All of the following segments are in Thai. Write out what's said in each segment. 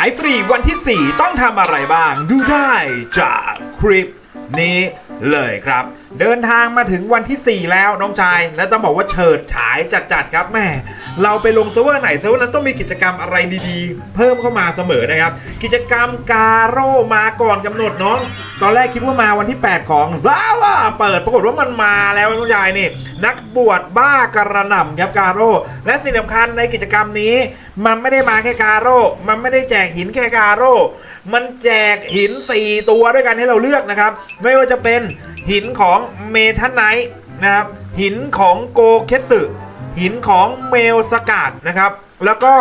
ไอฟรีวันที่ 4 ต้องทำอะไรบ้าง ดูได้จากคลิปนี้เลยครับ เดินทางมาถึงวันที่ 4 แล้วน้องชาย และต้องบอกว่าเฉิดฉายจัดๆครับแม่เราไปลงเซิร์ฟเวอร์ไหนเซิร์ฟเวอร์นั้นต้องมีกิจกรรมอะไรดีๆ เพิ่มเข้ามาเสมอนะครับ กิจกรรมกาโร่มาก่อนกำหนดน้องตอนแรกคิดว่ามาวันที่ 8 ของซาว่าเปิดปรากฏว่ามันมาแล้วน้องชายนี่ นักบวชบ้ากระหน่ำครับกาโร่และสิ่งสำคัญในกิจกรรมนี้ มันไม่ได้มาแค่กาโร่มันไม่ได้แจกหินแค่กาโร่มันแจกหิน 4 ตัวด้วยกันให้เราเลือกนะครับ ไม่ว่าจะเป็น หินของเมทันไนท์นะครับ หินของโกเคสึหินของเมลสกาดนะครับ แล้วก็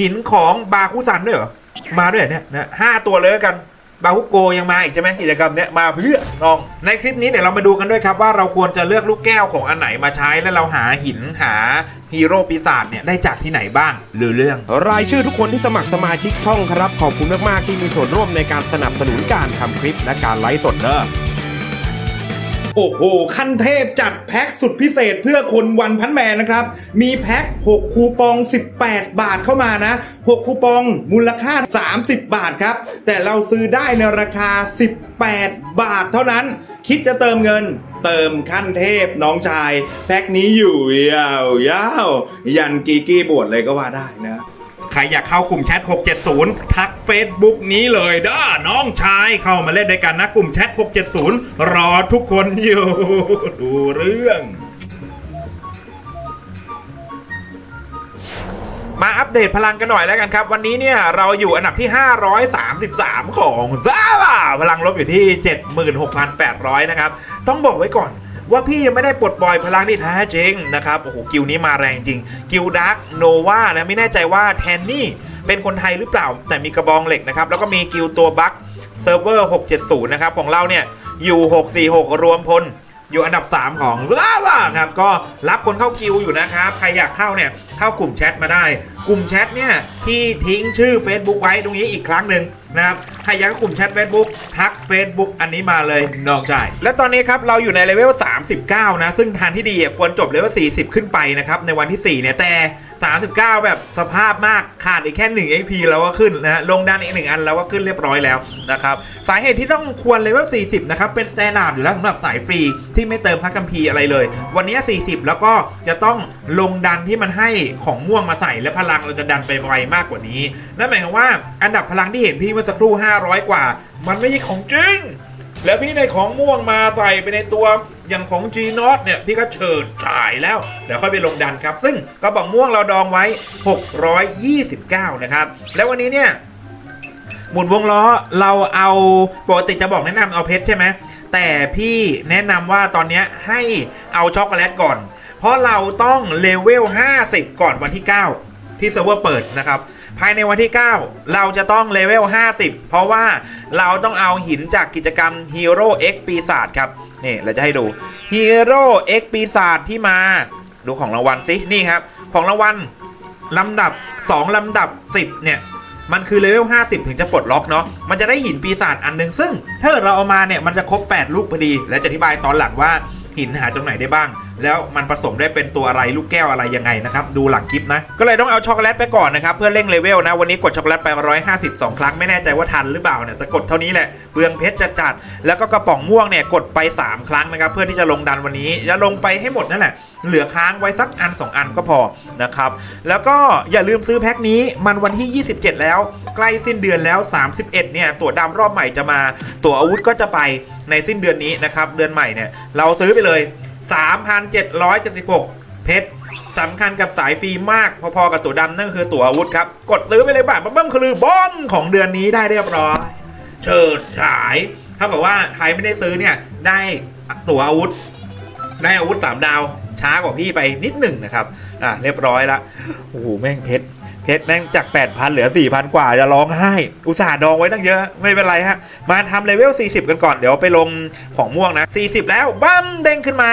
หินของบาคุซันด้วยเหรอ มาด้วยเนี่ยนะห้าตัวเลยกันบาฮุโกยังมาอีกใช่ไหมกิจกรรมเนี้ยมาเพื่อน้องในคลิปนี้เดี๋ยวเรามาดูกันด้วยครับว่าเราควรจะเลือกลูกแก้วของอันไหนมาใช้และเราหาหินหาฮีโร่ปีศาจเนี่ยได้จากที่ไหนบ้างหรือเรื่อง รายชื่อทุกคนที่สมัครสมาชิกช่องครับ ขอบคุณมากๆที่มีส่วนร่วมในการสนับสนุนการทำคลิปและการไลฟ์สดเด้อ โอ้โห ขั้นเทพจัดแพ็คสุดพิเศษเพื่อคนวันพันแมนนะครับ มีแพ็ค 6 คูปอง 18 บาทเข้ามานะ 6 คูปองมูลค่า 30 บาทครับ แต่เราซื้อได้ในราคา 18 บาทเท่านั้น คิดจะเติมเงินเติมขั้นเทพน้องชาย แพ็คนี้อยู่ยาวยาวยันกีกี้บวชเลยก็ว่าได้นะ ครอยากเข้ากลุ่มแชท 670 ทัก Facebook นี้เลยเด้อน้องชายเข้ามาเล่นด้วยกันนะกลุ่มแชท 670 รอทุกคนอยู่ ดูเรื่องมาอัปเดตพลังกันหน่อยแล้วกันครับ วันนี้เนี่ยเราอยู่อันดับที่ 533 ของซาบาพลังลบอยู่ที่ 76,800 นะครับ ต้องบอกไว้ก่อน ว่าพี่ยังไม่ได้ปลดปล่อยพลังที่แท้จริงนะครับโอ้โหกิลนี้มาแรงจริง กิลดักโนวานะไม่แน่ใจว่าแทนนี่เป็นคนไทยหรือเปล่า แต่มีกระบองเหล็กนะครับแล้วก็มีกิลตัวบัคเซิร์ฟเวอร์670 นะครับของเราเนี่ยอยู่ 646 รวมพลอยู่อันดับ 3 ของลาวาครับก็รับคนเข้ากิวอยู่นะครับ ใครอยากเข้าเนี่ยเข้ากลุ่มแชทมาได้ กลุ่มแชทเนี่ยที่ทิ้งชื่อ Facebook ไว้ตรงนี้อีกครั้งหนึ่งนะครับใครอยากกลุ่มแชท Facebook ทัก Facebook อันนี้มาเลยน้องชายและตอนนี้ครับเราอยู่ในเลเวล 39 นะ ซึ่งทางที่ดีควรจบเลเวล 40 ขึ้นไปนะครับในวันที่ 4 เนี่ยแต่ 39 แบบสภาพมากขาดอีกแค่1 XP แล้วก็ขึ้นนะฮะลงด้านอีกหนึ่งอันแล้วก็ขึ้นเรียบร้อยแล้วนะครับสาเหตุที่ต้องควรเลเวล 40 นะครับ เป็นสแตนดาร์ดอยู่แล้วสำหรับสายฟรีที่ไม่เติมพักกัมพีร์อะไรเลย วันนี้ 40 แล้วก็จะต้องลงดันที่มันให้ของม่วงมาใส่และพลังเราจะดันไปไวมากกว่านี้ นั่นหมายความว่าอันดับพลังที่เห็นพี่เมื่อสักครู่ 500 กว่า มันไม่ใช่ของจริง แล้วพี่ได้ของม่วงมาใส่ไปในตัวอย่างของ G n o t เนี่ยพี่ก็เฉิดฉายแล้วเดี๋ยวค่อยไปลงดันครับ ซึ่งกระบอกม่วงเราดองไว้ 629 นะครับ แล้ววันนี้เนี่ยหมุนวงล้อเราเอาปกติจะบอกแนะนำเอาเพชรใช่ไหมแต่พี่แนะนำว่าตอนนี้ให้เอาช็อกโกแลตก่อน เพราะเราต้องเลเวล 50 ก่อนวันที่ 9 ที่เซิร์ฟเวอร์เปิดนะครับ ภายในวันที่ 9 เราจะต้องเลเวล 50 เพราะว่าเราต้องเอาหินจากกิจกรรม Hero X ปีศาจครับ นี่ เราจะให้ดู Hero X ปีศาจที่มา ดูของรางวัลสินี่ครับ ของรางวัลลำดับ 2 ลำดับ 10 เนี่ย มันคือเลเวล 50 ถึงจะปลดล็อกเนาะ มันจะได้หินปีศาจอันหนึงซึ่ง ถ้าเราเอามาเนี่ย มันจะครบ 8 ลูกพอดี และจะอธิบายตอนหลังว่า หินหาจากไหนได้บ้าง แล้วมันผสมได้เป็นตัวอะไรลูกแก้วอะไรยังไงนะครับดูหลังคลิปนะ ก็เลยต้องเอาช็อกโกแลตไปก่อนนะครับเพื่อเร่งเลเวลนะวันนี้กดช็อกโกแลตไป 152 ครั้งไม่แน่ใจว่าทันหรือเปล่าเนี่ยแต่กดเท่านี้แหละเปลืองเพชรจัดจัดๆแล้วก็กระป๋องม่วงเนี่ยกดไป 3 ครั้งนะครับเพื่อที่จะลงดันวันนี้จะลงไปให้หมดนั่นแหละเหลือค้างไว้สักอัน 2 อันก็พอนะครับแล้วก็อย่าลืมซื้อแพ็คนี้มันวันที่ 27 แล้ว ใกล้สิ้นเดือนแล้ว 31 เนี่ยตั๋วดำรอบใหม่จะมา ตั๋วอาวุธก็จะไปในสิ้นเดือนนี้นะครับเดือนใหม่เนี่ยเราซื้อไปเลย3,776 เพชรสำคัญกับสายฟรีมากพอๆกับตัวดำนั่นคือตัวอาวุธครับ กดซื้อไปเลยบาทบั้มคือบอมของเดือนนี้ได้เรียบร้อย เฉิดฉายถ้ากับว่าไทยไม่ได้ซื้อเนี่ยได้ตัวอาวุธ ได้อาวุธ 3 ดาวช้ากว่าพี่ไปนิดหนึ่งนะครับ อะเรียบร้อยละโอ้โหแม่งเพชร เพชรแม่งจาก 8,000 เหลือ 4,000 กว่าจะร้องไห้ อุตส่าห์ดองไว้ตั้งเยอะ ไม่เป็นไรฮะ มาทำเลเวล 40 กันก่อน เดี๋ยวไปลงของม่วงนะ 40 แล้วบั้มเด้งขึ้นมา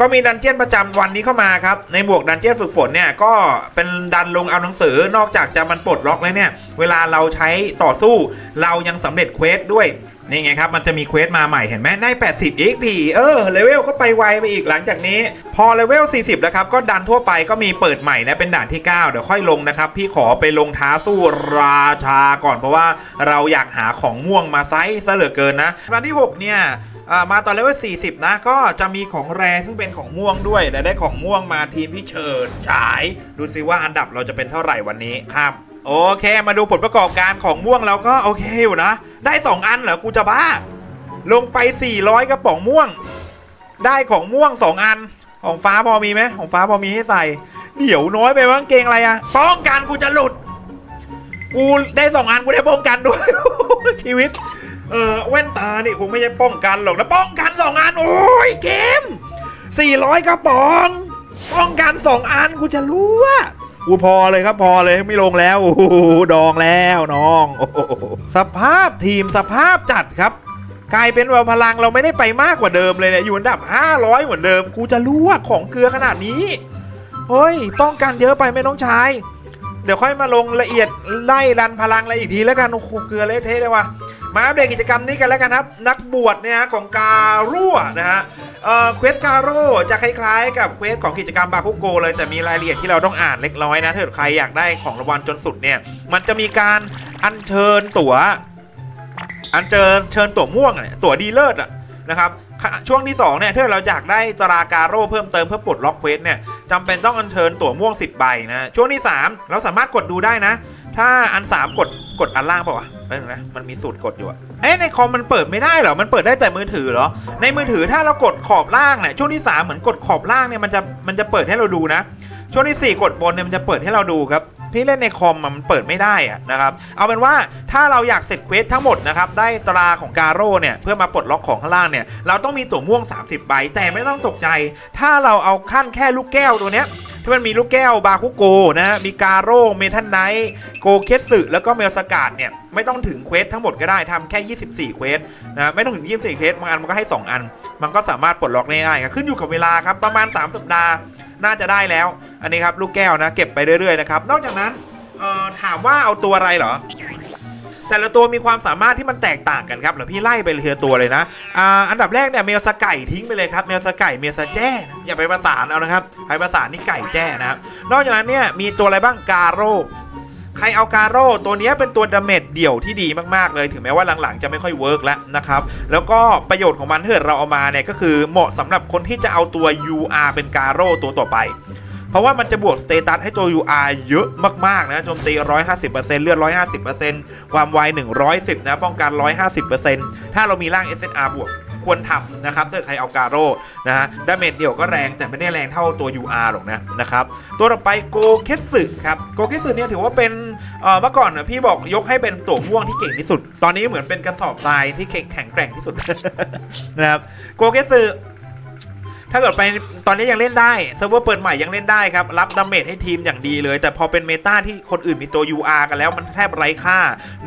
ก็มีดันเจียนประจำวันนี้เข้ามาครับ ในหมวกดันเจียนฝึกฝนเนี่ยก็เป็นดันลงเอาหนังสือนอกจากจะมันปลดล็อกแล้วเนี่ย เวลาเราใช้ต่อสู้เรายังสำเร็จเควสด้วย นี่ไงครับ มันจะมีเควสมาใหม่เห็นไหมได้ 80 XP เออเลเวลก็ไปไวไปอีกหลังจากนี้ พอเลเวล 40 แล้วครับ ก็ดันทั่วไปก็มีเปิดใหม่นะ เป็นด่านที่ 9 เดี๋ยวค่อยลงนะครับ พี่ขอไปลงท้าสู้ราชาก่อนเพราะว่าเราอยากหาของม่วงมาไซส์ซะเหลือเกินนะวันที่ 6 เนี่ยมาตอนเลเวล 40 นะ ก็จะมีของแรซึ่งเป็นของม่วงด้วยแต่ได้ของม่วงมาทีมพี่เฉิดฉาย ดูซิว่าอันดับเราจะเป็นเท่าไหร่วันนี้ครับ โอเค มาดูผลประกอบการของม่วงเราก็โอเคอยู่นะ ได้ 2 อันเหรอ กูจะบ้า ลงไป 400 กระป๋องม่วง ได้ของม่วง 2 อัน ของฟ้าพอมีไหมของฟ้าพอมีให้ใส่ เดี๋ยวน้อยไปมั้งเกงอะไรอะป้องกันกูจะหลุด กูได้ 2 อันกูได้ป้องกันด้วย ชีวิต เออแว่นตานี่คงไม่ใช่ป้องกันหรอกนะป้องกัน 2 อัน โอ้ยเกม 400 กระป๋อง ป้องกัน 2 อันกูจะรู้ว่า กูพอเลยครับพอเลยไม่ลงแล้วโอ้โหดองแล้วน้องอสภาพทีมสภาพจัดครับ กลายเป็นว่าพลังเราไม่ได้ไปมากกว่าเดิมเลยเนี่ยอยู่อันดับ 500 เหมือนเดิม กูจะรู้ว่าของเกลือขนาดนี้เฮ้ยป้องกันเยอะไปไม่ต้องใช้เดี๋ยวค่อยมาลงละเอียดไล่รันพลังอะไรอีกทีแล้วกันโอ้โหเกลือเละเทะเลยว่ะ มาอัปเดตกิจกรรมนี้กันแล้วกันครับ นักบวชเนี่ยฮะของการัวนะฮะเอ่อเควสการโร่จะคล้ายๆ กับเควสของกิจกรรมบาคุโกเลยแต่มีรายละเอียดที่เราต้องอ่านเล็กน้อยนะถ้าเกิดใครอยากได้ของรางวัลจนสุดเนี่ยมันจะมีการอัญเชิญตั๋วอันเจอเชิญตั๋วม่วงเนี่ยตั๋วดีเลิศอะนะครับช่วงที่2เนี่ยถ้าเราอยากได้ตราการโร่เพิ่มเติมเพื่อปลดล็อกเควสเนี่ยจำเป็นต้องอัญเชิญตั๋วม่วง 10 ใบนะช่วงที่ 3 เราสามารถกดดูได้นะ ถ้าอัน3กดกดอันล่างเปล่าวะไม่นะ มันมีสูตรกดอยู่อะเอ๊ะในคอมมันเปิดไม่ได้เหรอ มันเปิดได้แต่มือถือเหรอ ในมือถือถ้าเรากดขอบล่างเนี่ย ช่วงที่ 3 เหมือนกดขอบล่างเนี่ย มันจะ มันจะเปิดให้เราดูนะ ช่วงที่ 4 กดบนเนี่ย มันจะเปิดให้เราดูครับพี่เล่นในคอมมันเปิดไม่ได้อะนะครับ เอาเป็นว่าถ้าเราอยากเสร็จเควสทั้งหมดนะครับ ได้ตราของการโร่เนี่ย เพื่อมาปลดล็อกของข้างล่างเนี่ย เราต้องมีตั๋วม่วง 30 ใบ แต่ไม่ต้องตกใจ ถ้าเราเอาขั้นแค่ลูกแก้วตัวเนี้ย ที่มันมีลูกแก้วบาคุโกนะฮะมีการโร่เมทันไนท์โกเคสึแล้วก็เมลสกาดเนี่ยไม่ต้องถึงเควสทั้งหมดก็ได้ทำแค่ 24 เควสนะไม่ต้องถึง 24 เควสบางอันมันก็ให้ 2 อัน มันก็สามารถปลดล็อกได้ง่ายครับขึ้นอยู่กับเวลาครับประมาณ 3 สัปดาห์น่าจะได้แล้ว อันนี้ครับลูกแก้วนะเก็บไปเรื่อยๆนะครับนอกจากนั้นเอ่อถามว่าเอาตัวอะไรเหรอ แต่ละตัวมีความสามารถที่มันแตกต่างกันครับเดี๋ยวพี่ไล่ไปเทีละตัวเลยนะอ่าอันดับแรกเนี่ยเมลสไก่ทิ้งไปเลยครับเมลสไก่เมลสแจ้อย่าไปประสานเอานะครับใครประสานนี่ไก่แจ้นะครับนอกจากนั้นเนี่ยมีตัวอะไรบ้างการโรใครเอาการโร่ตัวนี้เป็นตัวดาเมจเดี่ยวที่ดีมากๆเลยถึงแม้ว่าหลังๆจะไม่ค่อยเวิร์กแล้วนะครับ แล้วก็ประโยชน์ของมันถ้าเกิดเราเอามาเนี่ยก็คือเหมาะสำหรับคนที่จะเอาตัว UR เป็นการโร่ตัวต่อไป ราะว่ามันจะบวกสเตตัสให้ตัว UR เยอะมากๆนะโจมตี 150%เลือด 150%ความไว 110 นะป้องกัน 150%ถ้าเรามีร่าง SNR บวกควรทำนะครับถ้าใครเอาการโร่นะฮะดาเมจเดี่ยวก็แรงแต่ไม่ได้แรงเท่าตัว UR หรอกนะนะครับ ตัวต่อไปโกเคสึครับโกเคสึเนี่ยถือว่าเป็นเอ่อเมื่อก่อนนะพี่บอกยกให้เป็นตัวม่วงที่เก่งที่สุด ตอนนี้เหมือนเป็นกระสอบทรายที่แข็งแกร่งที่สุดนะครับโกเคสึ ถ้าเกิดไปตอนนี้ยังเล่นได้เซิร์ฟเวอร์เปิดใหม่ยังเล่นได้ครับ รับดาเมจให้ทีมอย่างดีเลย แต่พอเป็นเมตาที่คนอื่นมีตัว UR กันแล้วมันแทบไร้ค่า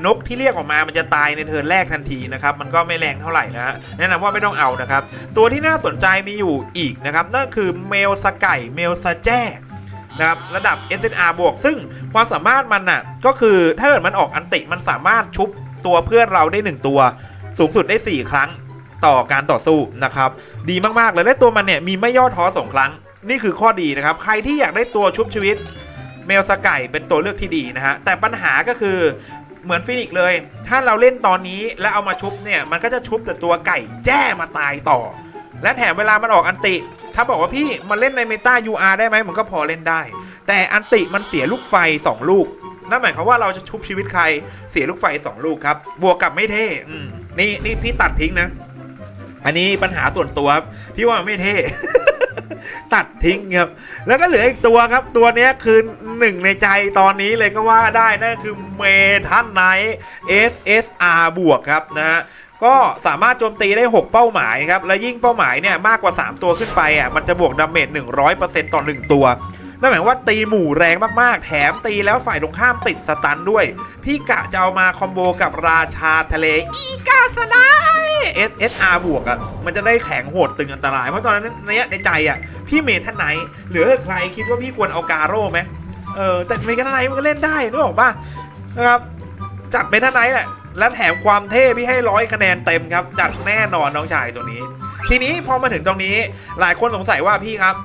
นกที่เรียกออกมามันจะตายในเทิร์นแรกทันทีนะครับ มันก็ไม่แรงเท่าไหร่นะฮะแนะนำว่าไม่ต้องเอานะครับ ตัวที่น่าสนใจมีอยู่อีกนะครับ นั่นคือเมลสไก่เมลสแจ้นะครับระดับ SNR บวก ซึ่งความสามารถมันน่ะก็คือถ้าเกิดมันออกอันติมันสามารถชุบตัวเพื่อนเราได้ 1 ตัว สูงสุดได้ 4 ครั้ง ต่อการต่อสู้นะครับดีมากๆเลยและตัวมันเนี่ยมีไม่ย่อท้อสองครั้ง นี่คือข้อดีนะครับ ใครที่อยากได้ตัวชุบชีวิตเมลสไก่เป็นตัวเลือกที่ดีนะฮะแต่ปัญหาก็คือเหมือนฟินิกเลย ถ้าเราเล่นตอนนี้แล้วเอามาชุบเนี่ยมันก็จะชุบแต่ตัวไก่แจ้มาตายต่อ และแถมเวลามันออกอันติ ถ้าบอกว่าพี่มันเล่นในเมตา UR ได้ไหมมันก็พอเล่นได้ แต่อันติมันเสียลูกไฟ 2 ลูกนั่นหมายความว่าเราจะชุบชีวิตใครเสียลูกไฟ 2 ลูกครับ บวกกับไม่เท่นี่นี่พี่ตัดทิ้งนะ อันนี้ปัญหาส่วนตัวครับพี่ว่าไม่เท่ตัดทิ้งครับ แล้วก็เหลืออีกตัวครับ ตัวนี้คือหนึ่งในใจตอนนี้เลยก็ว่าได้นั่นคือเมทันไนท์ SSR บวกครับนะฮะก็สามารถโจมตีได้ 6 เป้าหมายครับ และยิ่งเป้าหมายเนี่ยมากกว่า 3 ตัวขึ้นไปอะมันจะบวกดาเมจ100%ต่อ 1 ตัวนั่นหมายว่าตีหมู่แรงมากๆ แถมตีแล้วฝ่ายตรงข้ามติดสตันด้วย พี่กะจะเอามาคอมโบกับราชาทะเลอีกาสไน SSR บวกอะมันจะได้แข็งโหดตึงอันตราย เพราะตอนนั้นเนี้ยในใจอะพี่เมทันไหนหรือใครคิดว่าพี่ควรเอาการโร่ไหมเออแต่เมทันไหนมันก็เล่นได้นึกออกป่ะนะครับจัดเมทันไหนแหละและแถมความเท่พี่ให้ร้อยคะแนนเต็มครับ จัดแน่นอนน้องชายตัวนี้ ทีนี้พอมาถึงตรงนี้หลายคนสงสัยว่าพี่ครับ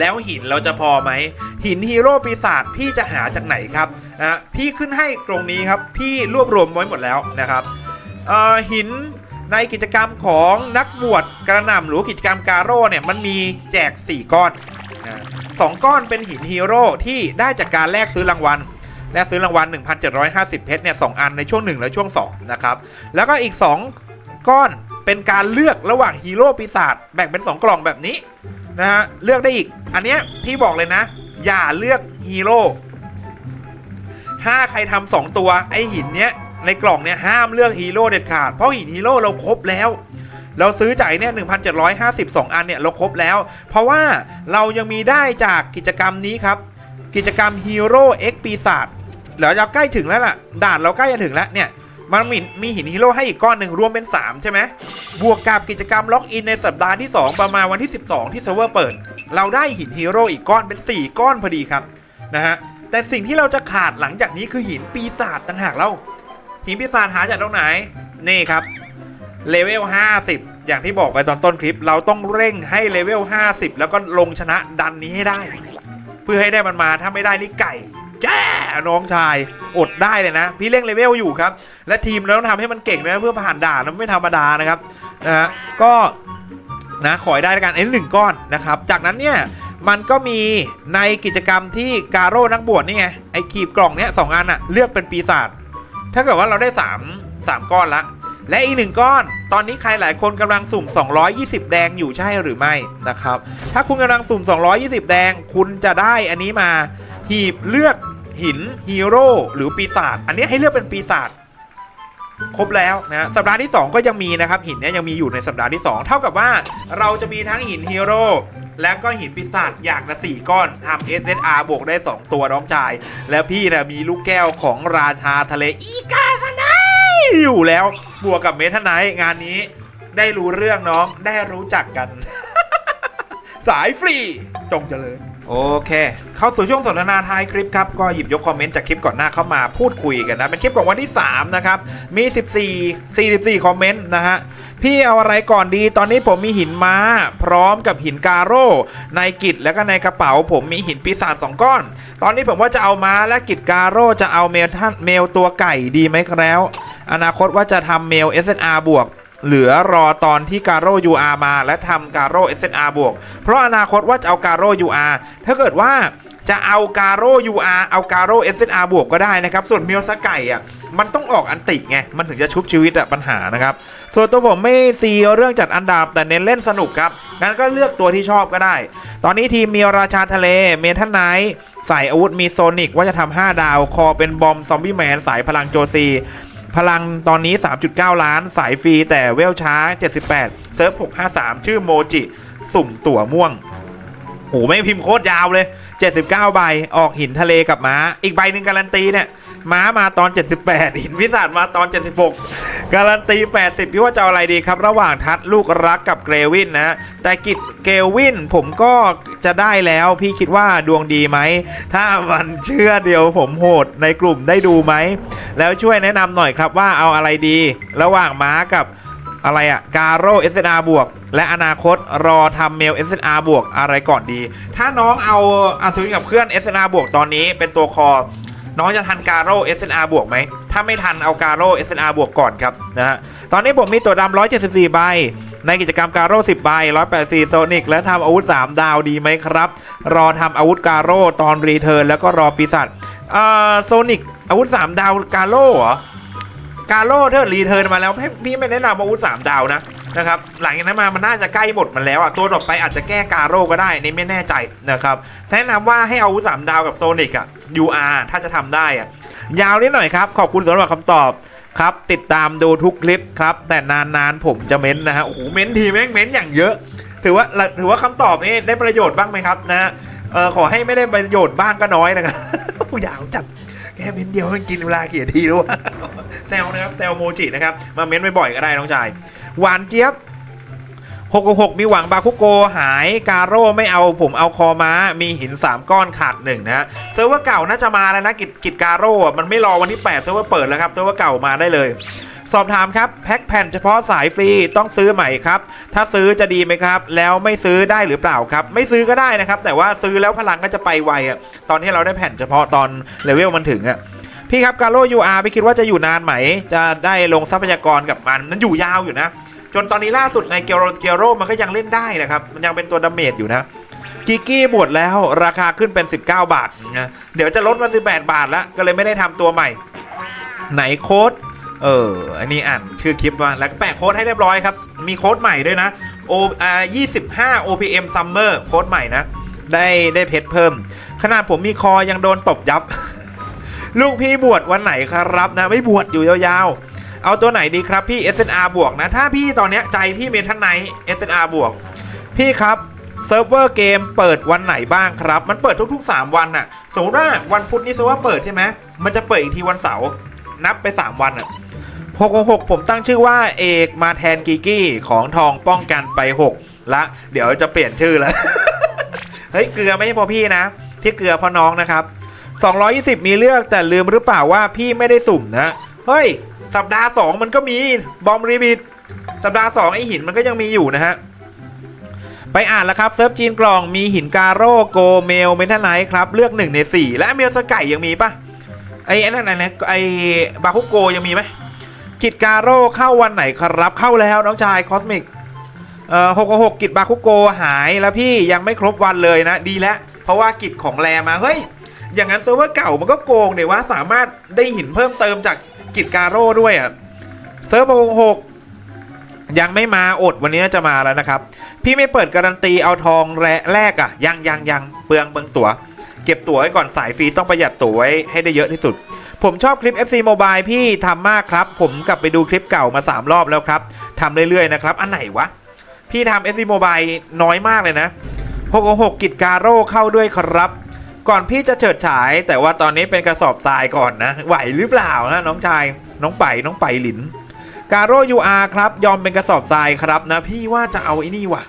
แล้วหินเราจะพอไหม หินฮีโร่ปีศาจพี่จะหาจากไหนครับนะพี่ขึ้นให้ตรงนี้ครับ พี่รวบรวมไว้หมดแล้วนะครับหิน ในกิจกรรมของนักบวชกระหน่ำหรือกิจกรรมการโร่เนี่ยมันมีแจก 4 ก้อนสองก้อนเป็นหินฮีโร่ที่ได้จากการแลกซื้อรางวัลแลกซื้อรางวัล 1,750 เพชรเนี่ยสองอันในช่วง 1 และช่วง 2 นะครับ แล้วก็อีก 2 ก้อนเป็นการเลือกระหว่างฮีโร่ปีศาจแบ่งเป็น 2 กล่องแบบนี้นะฮะเลือกได้อีก อันเนี้ยพี่บอกเลยนะ อย่าเลือกฮีโร่ถ้าใครทำสองตัวไอหินเนี้ย ในกล่องเนี้ยห้ามเลือกฮีโร่เด็ดขาด เพราะหินฮีโร่เราครบแล้ว เราซื้อจ่ายเนี่ย1,752 อันเนี่ยเราครบแล้ว เพราะว่าเรายังมีได้จากกิจกรรมนี้ครับ กิจกรรมฮีโร่เอ็กปีศาจเดี๋ยวเราใกล้ถึงแล้วล่ะ ด่านเราใกล้จะถึงแล้วเนี่ยมันมีมีหินฮีโร่ให้อีกก้อนหนึ่งรวมเป็น 3 ใช่ไหมบวกกับกิจกรรมล็อกอินในสัปดาห์ที่ 2 ประมาณวันที่ 12 ที่เซิร์ฟเวอร์เปิด เราได้หินฮีโร่อีกก้อนเป็น 4 ก้อนพอดีครับนะฮะแต่สิ่งที่เราจะขาดหลังจากนี้คือหินปีศาจต่างหากเรา หินปีศาจหาจากตรงไหน นี่ครับเลเวล50 อย่างที่บอกไปตอนต้นคลิป เราต้องเร่งให้เลเวล50 แล้วก็ลงชนะดันนี้ให้ได้ เพื่อให้ได้มันมาถ้าไม่ได้นี่ไก่แจ้น้องชายอดได้เลยนะ พี่เร่งเลเวลอยู่ครับ และทีมเราต้องทำให้มันเก่งนะเพื่อผ่านด่านนะไม่ธรรมดานะครับนะฮะก็นะขอให้ได้แล้วกันไอ้หนึ่งก้อนนะครับ จากนั้นเนี่ยมันก็มีในกิจกรรมที่การโร่นักบวชนี่ไงไอ้ขีบกล่องเนี้ยสองอันอะเลือกเป็นปีศาจ ถ้าเกิดว่าเราได้ 3 3 ก้อนละ และอีกหนึ่งก้อน ตอนนี้ใครหลายคนกำลังสุ่ม 220 แดงอยู่ใช่หรือไม่นะครับ ถ้าคุณกำลังสุ่ม 220 แดง คุณจะได้อันนี้มาหีบเลือกหินฮีโร่หรือปีศาจอันนี้ให้เลือกเป็นปีศาจครบแล้วนะสัปดาห์ที่ 2 ก็ยังมีนะครับหินเนี้ยยังมีอยู่ในสัปดาห์ที่ 2 เท่ากับว่าเราจะมีทั้งหินฮีโร่ แล้วก็หินปีศาจอย่างละ4ก้อนทำ SSR บวกได้ 2 ตัวน้องชาย แล้วพี่นะมีลูกแก้วของราชาทะเลอีกาทนายอยู่แล้วบวกกับเมทันไนท์งานนี้ได้รู้เรื่องน้องได้รู้จักกัน สายฟรีจงเจริญ โอเค เข้าสู่ช่วงสนทนาท้ายคลิปครับก็หยิบยกคอมเมนต์จากคลิปก่อนหน้าเข้ามาพูดคุยกันนะ เป็นคลิปของวันที่ 3 นะครับ มี 14 44 คอมเมนต์นะฮะ พี่เอาอะไรก่อนดี ตอนนี้ผมมีหินม้า พร้อมกับหินกาโร่ในกิจแล้วก็ในกระเป๋า ผมมีหินปีศาจ2ก้อน ตอนนี้ผมว่าจะเอาม้าและกิจกาโร่จะเอาเมลท่านเมลตัวไก่ดีไหมครับอนาคตว่าจะทำเมล SNR บวก เหลือรอตอนที่การโร่ UR มา และทำการโร่ SNR บวก เพราะอนาคตว่าจะเอาการโร่ UR ถ้าเกิดว่าจะเอาการโร่ UR เอาการโร่ SNR บวกก็ได้นะครับ ส่วนเมียวสไก่อะมันต้องออกอันติไง มันถึงจะชุบชีวิตอะปัญหานะครับ ส่วนตัวผมไม่ซีเรื่องจัดอันดับแต่เน้นเล่นสนุกครับ งั้นก็เลือกตัวที่ชอบก็ได้ ตอนนี้ทีมมีราชาทะเล เมทันไนท์สายอาวุธมีโซนิกว่าจะทำ5ดาว คอเป็นบอมซอมบี้แมนสายพลังโจซี พลังตอนนี้ 3.9 ล้าน สายฟรีแต่เวลช้า 78 เซิร์ฟ 653 ชื่อโมจิ สุ่มตั๋วม่วงโหไม่พิมพ์โคตรยาวเลย 79 ใบ ออกหินทะเลกับม้า อีกใบหนึ่งการันตีเนี่ย ม้ามาตอน 78 หินพิศาจมาตอน 76 การันตี 80 พี่ว่าจะเอาอะไรดีครับ ระหว่างทัดลูกรักกับเกรวินนะ แต่กิจเกรวินผมก็จะได้แล้วพี่คิดว่าดวงดีไหม ถ้ามันเชื่อเดียวผมโหดในกลุ่มได้ดูไหม แล้วช่วยแนะนำหน่อยครับว่าเอาอะไรดี ระหว่างม้ากับอะไรอะการโร่ SNR บวก และอนาคตรอทำเมล SNR บวกอะไรก่อนดี ถ้าน้องเอาอัศวินกับเพื่อน SNR บวกตอนนี้เป็นตัวคอ น้องจะทันการโร่ SNR บวกไหม ถ้าไม่ทันเอาการโร่ SNR บวกก่อนครับนะฮะ ตอนนี้ผมมีตัวดำ174 ใบ ในกิจกรรมการโร่10 ใบ 184 โซนิก และทำอาวุธ 3 ดาวดีไหมครับ รอทำอาวุธการโร่ตอนรีเทิร์นแล้วก็รอปีศาจเอ่อโซนิกอาวุธ 3 ดาวการโร่เหรอการโร่เธอรีเทิร์นมาแล้วพี่ไม่แนะนำอาวุธ 3 ดาวนะนะครับหลังจากนั้นมามันน่าจะใกล้หมดมันแล้วอะตัวต่อไปอาจจะแก้การโร่ก็ได้นี่ไม่แน่ใจนะครับแนะนำว่าให้เอาอาวุธ3ดาวกับโซนิกอะ UR ถ้าจะทำได้อะยาวนิดหน่อยครับ ขอบคุณสำหรับคำตอบครับ ติดตามดูทุกคลิปครับ แต่นานๆผมจะเม้นนะฮะโอ้โหเม้นทีแม่งเม้นอย่างเยอะ ถือว่าถือว่าคำตอบนี้ได้ประโยชน์บ้างไหมครับนะฮะเออขอให้ไม่ได้ประโยชน์บ้างก็น้อยนะครับยาวจัดแค่เม้นเดียวมันกินเวลากี่นาทีรู้วะแซวนะครับแซวโมจินะครับมาเม้นบ่อยๆก็ได้น้องชายหวานเจี๊ยบ 66มีหวังบาคุโกหายกาโร่ไม่เอาผมเอาคอม้า มีหิน 3 ก้อนขาดหนึ่งนะเซิร์ฟเวอร์เก่าน่าจะมาแล้วนะกิจกิจกาโร่มันไม่รอวันที่8เซิร์ฟเวอร์เปิดแล้วครับเซิร์ฟเวอร์เก่ามาได้เลย สอบถามครับ แพ็คแผ่นเฉพาะสายฟรีต้องซื้อใหม่ครับ ถ้าซื้อจะดีไหมครับ แล้วไม่ซื้อได้หรือเปล่าครับ ไม่ซื้อก็ได้นะครับ แต่ว่าซื้อแล้วพลังก็จะไปไวอะตอนที่เราได้แผ่นเฉพาะตอนเลเวลมันถึงอะพี่ครับกาโร่ยูอาร์ไม่คิดว่าจะอยู่นานไหม จะได้ลงทรัพยากรกับมันมันอยู่ยาวอยู่นะ จนตอนนี้ล่าสุดในเกียโรเกียโรมันก็ยังเล่นได้นะครับ มันยังเป็นตัวดาเมจอยู่นะกิกกี้บวชแล้วราคาขึ้นเป็น 19 บาทนะเดี๋ยวจะลดมา18 บาทแล้วก็เลยไม่ได้ทำตัวใหม่ ไหนโค้ดเออ อันนี้อ่านชื่อคลิปมาแล้วก็แปะโค้ดให้เรียบร้อยครับ มีโค้ดใหม่ด้วยนะ O อ่า25 OPM Summer โค้ดใหม่นะ ได้ได้เพชรเพิ่ม ขนาดผมมีคอยังโดนตบยับ ลูกพี่บวชวันไหนครับนะ ไม่บวชอยู่ยาวๆ เอาตัวไหนดีครับพี่ SNR บวกนะ ถ้าพี่ตอนเนี้ยใจพี่เมทันไน SNR บวก พี่ครับเซิร์ฟเวอร์เกมเปิดวันไหนบ้างครับ มันเปิดทุกๆ 3 วันน่ะ สมมติว่าวันพุธนี่เซิร์ฟเวอร์เปิดใช่ไหมมันจะเปิดอีกทีวันเสาร์นับไป 3 วันอะ666ผมตั้งชื่อว่าเอกมาแทนกีกี้ของทองป้องกันไป 6 ละ เดี๋ยวจะเปลี่ยนชื่อแล้ว เฮ้ยเกลือไม่ใช่พอพี่นะ ที่เกลือพอน้องนะครับ 220 มีเลือกแต่ลืมหรือเปล่าว่าพี่ไม่ได้สุ่มนะ เฮ้ย สัปดาห์ 2 มันก็มีบอมรีบิดสัปดาห์ 2 ไอหินมันก็ยังมีอยู่นะฮะ ไปอ่านแล้วครับ เซิร์ฟจีนกล่องมีหินการโร่โกเมลเมทัลไนท์ครับ เลือก 1 ใน 4 และเมลสไก่ยังมีปะไอ้ไอ้นั่นไหนไอ้บาคุโกยังมีไหมกิจการโร่เข้าวันไหนครับ เข้าแล้วน้องชายคอสมิกเอ่อหกหกกิจบาคุโกหายแล้วพี่ยังไม่ครบวันเลยนะ ดีแล้วเพราะว่ากิจของแรมาเฮ้ยอย่างนั้นเซิร์ฟเวอร์เก่ามันก็โกงเดี๋ยวว่าสามารถได้หินเพิ่มเติมจาก กิจการโร่ด้วยอะเซิร์ฟหกยังไม่มาอดวันนี้จะมาแล้วนะครับ พี่ไม่เปิดการันตีเอาทองแรแรกอะ ยังยังยังเปลืองเปลืองตั๋ว เก็บตั๋วไว้ก่อนสายฟรีต้องประหยัดตั๋วไว้ให้ได้เยอะที่สุด ผมชอบคลิป FC Mobile พี่ทำมากครับ ผมกลับไปดูคลิปเก่ามา 3 รอบแล้วครับทำเรื่อยๆนะครับ อันไหนวะ พี่ทำ FC Mobile น้อยมากเลยนะ666กิจการโร่เข้าด้วยครับ ก่อนพี่จะเฉิดฉาย แต่ว่าตอนนี้เป็นกระสอบทรายก่อนนะ ไหวหรือเปล่านะน้องชาย น้องไปน้องไปหลินการโร่ UR ครับ ยอมเป็นกระสอบทรายครับนะ พี่ว่าจะเอาไอ้นี่ว่ะ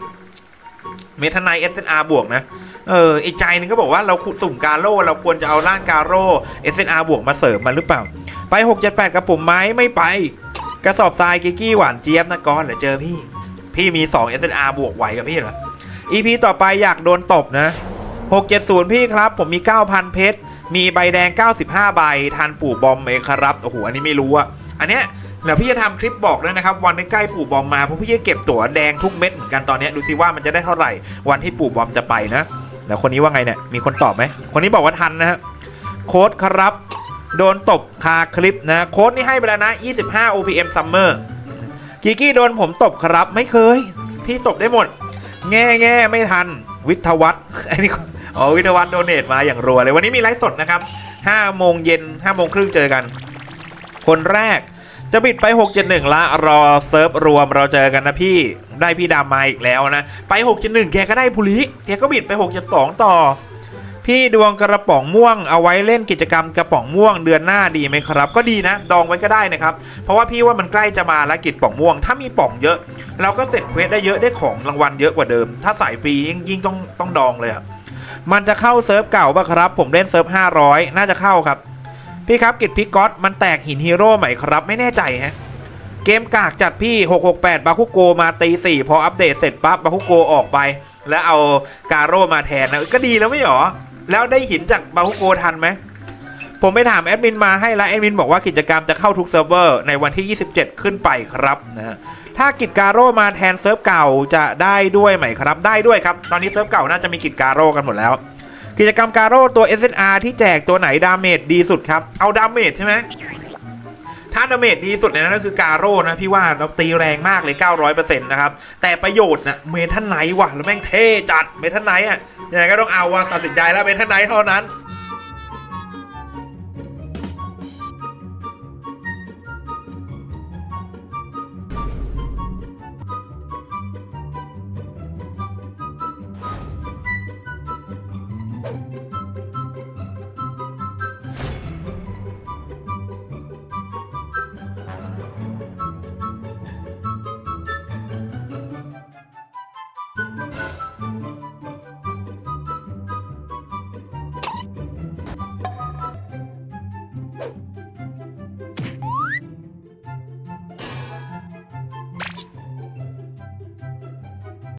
เมทนาย SNR บวกนะ เอออีกใจหนึงก็บอกว่าเราสุ่มกาโร่เราควรจะเอาร่างการโร่ SNR บวกมาเสริมมันหรือเปล่า ไป 678กับผมไหมไม่ไป กระสอบทรายกิกกี้หวานเจี๊ยบนะก้อนเดี๋ยวเจอพี่ พี่มี2 SNR บวกไหวกับพี่เหรอ EP ต่อไปอยากโดนตบนะ 670 พี่ครับ ผมมี 9,000 เพชร มีใบแดง 95 ใบทันปู่บอมเองครับ โอ้โห อันนี้ไม่รู้อะอันเนี้ยเดี๋ยวพี่จะทำคลิปบอกด้วยนะครับ วันใกล้ปู่บอมมาเพราะพี่จะเก็บตั๋วแดงทุกเม็ดเหมือนกันตอนนี้ดูซิว่ามันจะได้เท่าไหร่วันที่ปู่บอมจะไปนะแล้วคนนี้ว่าไงเนี่ยมีคนตอบไหมคนนี้บอกว่าทันนะฮะโค้ดครับ โดนตบคาคลิปนะโค้ดนี่ให้ไปแล้วนะ 25 OPM Summer กิกกี้โดนผมตบครับไม่เคย พี่ตบได้หมด แง่แง่ไม่ทัน วิทยวัฒน์อันนี้ อ๋อวิทวัฒน์โดเนทมาอย่างรัวเลยวันนี้มีไลฟ์สดนะครับ5โมงเย็น5โมงครึ่งเจอกัน คนแรกจะบิดไป 671 ละรอเซิร์ฟรวมเราเจอกันนะพี่ได้พี่ดำมาอีกแล้วนะ ไป 671 แกก็ได้ภูริแกก็บิดไป 672 ต่อ พี่ดวงกระป๋องม่วงเอาไว้เล่นกิจกรรมกระป๋องม่วงเดือนหน้าดีไหมครับ ก็ดีนะ ดองไว้ก็ได้นะครับ เพราะว่าพี่ว่ามันใกล้จะมาแล้วกิจป๋องม่วง ถ้ามีป่องเยอะ เราก็เสร็จเควสได้เยอะได้ของรางวัลเยอะกว่าเดิม ถ้าสายฟรียิ่งยิ่งต้องต้องดองเลยอะ มันจะเข้าเซิร์ฟเก่าป่ะครับ ผมเล่นเซิร์ฟ500 น่าจะเข้าครับ พี่ครับกิจพิกอตมันแตกหินฮีโร่ใหม่ครับ ไม่แน่ใจฮะ เกมกากจัดพี่ 668 บาคุโกมาตี4พออัปเดตเสร็จปั๊บบาคุโกออกไป แล้วเอาการโร่มาแทนนะก็ดีแล้วไม่หรอ แล้วได้หินจากบาคุโกทันไหมผมไปถามแอดมินมาให้แล้วแอดมินบอกว่ากิจกรรมจะเข้าทุกเซิร์ฟเวอร์ในวันที่ 27 ขึ้นไปครับนะฮะ ถ้ากิจการโรมาแทนเซิร์ฟเก่าจะได้ด้วยไหมครับ ได้ด้วยครับ ตอนนี้เซิร์ฟเก่าน่าจะมีกิจการโรกันหมดแล้ว กิจกรรมการโรตัว SNR ที่แจกตัวไหนดาเมจดีสุดครับ เอาดาเมจใช่ไหมถ้าดาเมจดีสุดในนั้นก็คือการโรนะพี่ว่าเราตีแรงมากเลย 900%นะครับ แต่ประโยชน์นะเมทัลไนท์ว่ะ แล้วแม่งเท่จัดเมทัลไนท์อะยังไงก็ต้องเอาว่ะตัดสินใจแล้วเมทัลไนท์เท่านั้น